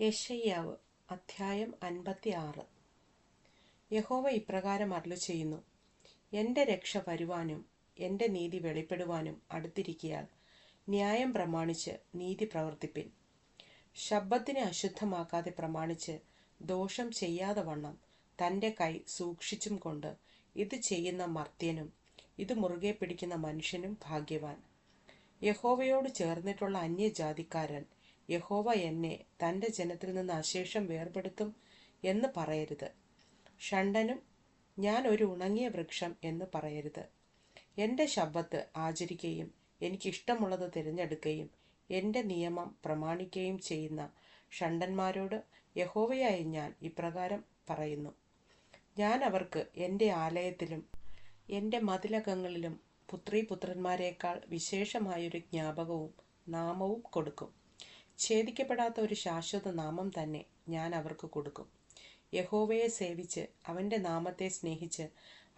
യെശയ്യാവ് അധ്യായം അൻപത്തി ആറ് യഹോവ ഇപ്രകാരം അരുളു ചെയ്യുന്നു എന്റെ രക്ഷ വരുവാനും എന്റെ നീതി വെളിപ്പെടുവാനും അടുത്തിരിക്കിയാൽ ന്യായം പ്രമാണിച്ച് നീതി പ്രവർത്തിപ്പിൻ. ശബ്ദത്തിനെ അശുദ്ധമാക്കാതെ പ്രമാണിച്ച് ദോഷം ചെയ്യാതെ വണ്ണം തന്റെ കൈ സൂക്ഷിച്ചും കൊണ്ട് ഇത് ചെയ്യുന്ന മർത്യനും ഇത് മുറുകെ പിടിക്കുന്ന മനുഷ്യനും ഭാഗ്യവാൻ. യഹോവയോട് ചേർന്നിട്ടുള്ള അന്യജാതിക്കാരൻ യഹോവ എന്നെ തന്റെ ജനത്തിൽ നിന്ന് അശേഷം വേർപെടുത്തും എന്ന് പറയരുത്. ഷണ്ടനും ഞാൻ ഒരു ഉണങ്ങിയ വൃക്ഷം എന്ന് പറയരുത്. എന്റെ ശബ്ദത്ത് ആചരിക്കുകയും എനിക്കിഷ്ടമുള്ളത് തിരഞ്ഞെടുക്കുകയും എന്റെ നിയമം പ്രമാണിക്കുകയും ചെയ്യുന്ന ഷണ്ടന്മാരോട് യഹോവയായി ഞാൻ ഇപ്രകാരം പറയുന്നു. ഞാൻ അവർക്ക് എന്റെ ആലയത്തിലും എന്റെ മതിലകങ്ങളിലും പുത്രീപുത്രന്മാരെക്കാൾ വിശേഷമായൊരു ജ്ഞാപകവും നാമവും കൊടുക്കും. ഛേദിക്കപ്പെടാത്ത ഒരു ശാശ്വത നാമം തന്നെ ഞാൻ അവർക്ക് കൊടുക്കും. യഹോവയെ സേവിച്ച് അവന്റെ നാമത്തെ സ്നേഹിച്ച്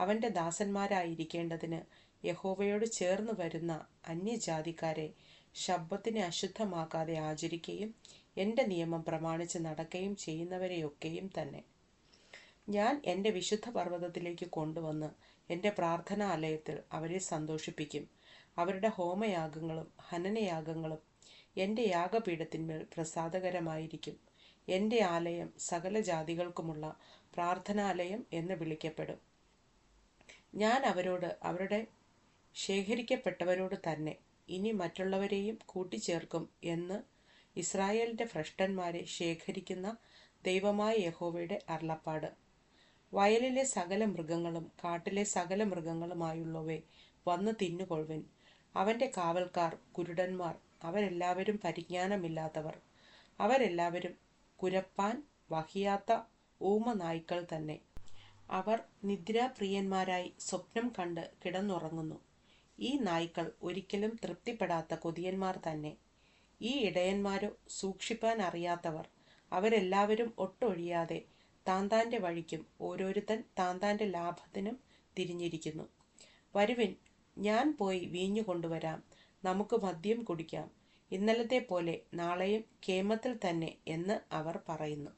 അവന്റെ ദാസന്മാരായിരിക്കേണ്ടതിന് യഹോവയോട് ചേർന്ന് വരുന്ന അന്യജാതിക്കാരെ ശബ്ദത്തിനെ അശുദ്ധമാക്കാതെ ആചരിക്കുകയും എന്റെ നിയമം പ്രമാണിച്ച് നടക്കുകയും ചെയ്യുന്നവരെയൊക്കെയും തന്നെ. ഞാൻ എന്റെ വിശുദ്ധ പർവതത്തിലേക്ക് കൊണ്ടുവന്ന് എന്റെ പ്രാർത്ഥനാലയത്തിൽ അവരെ സന്തോഷിപ്പിക്കും. അവരുടെ ഹോമയാഗങ്ങളും ഹനനയാഗങ്ങളും എന്റെ യാഗപീഠത്തിന്മേൽ പ്രസാദകരമായിരിക്കും. എന്റെ ആലയം സകല ജാതികൾക്കുമുള്ള പ്രാർത്ഥനാലയം എന്ന് വിളിക്കപ്പെടും. ഞാൻ അവരോട് അവരുടെ ശേഖരിക്കപ്പെട്ടവരോട് തന്നെ ഇനി മറ്റുള്ളവരെയും കൂട്ടിച്ചേർക്കും എന്ന് ഇസ്രായേലിന്റെ ഭ്രഷ്ടന്മാരെ ശേഖരിക്കുന്ന ദൈവമായ യഹോവയുടെ അരുളപ്പാട്. വയലിലെ സകല മൃഗങ്ങളും കാട്ടിലെ സകല മൃഗങ്ങളുമായുള്ളവയെ വന്ന് തിന്നുകൊള്ളുവിൻ. അവന്റെ കാവൽക്കാർ കുരുടന്മാർ അവരെല്ലാവരും പരിജ്ഞാനമില്ലാത്തവർ. അവരെല്ലാവരും കുരപ്പാൻ വഹിയാത്ത ഊമ നായ്ക്കൾ തന്നെ. അവർ നിദ്രാപ്രിയന്മാരായി സ്വപ്നം കണ്ട് കിടന്നുറങ്ങുന്നു. ഈ നായ്ക്കൾ ഒരിക്കലും തൃപ്തിപ്പെടാത്ത കൊതിയന്മാർ തന്നെ. ഈ ഇടയന്മാരോ സൂക്ഷിപ്പാൻ അറിയാത്തവർ. അവരെല്ലാവരും ഒട്ടൊഴിയാതെ താന്താന്റെ വഴിക്കും ഓരോരുത്തൻ താന്താന്റെ ലാഭത്തിനും തിരിഞ്ഞിരിക്കുന്നു. വരുവിൻ ഞാൻ പോയി വീഞ്ഞു കൊണ്ടുവരാം. നമുക്ക് മദ്യം കുടിക്കാം. ഇന്നലത്തെ പോലെ നാളെയും കേമത്തിൽ തന്നെ എന്ന് അവർ പറയുന്നു.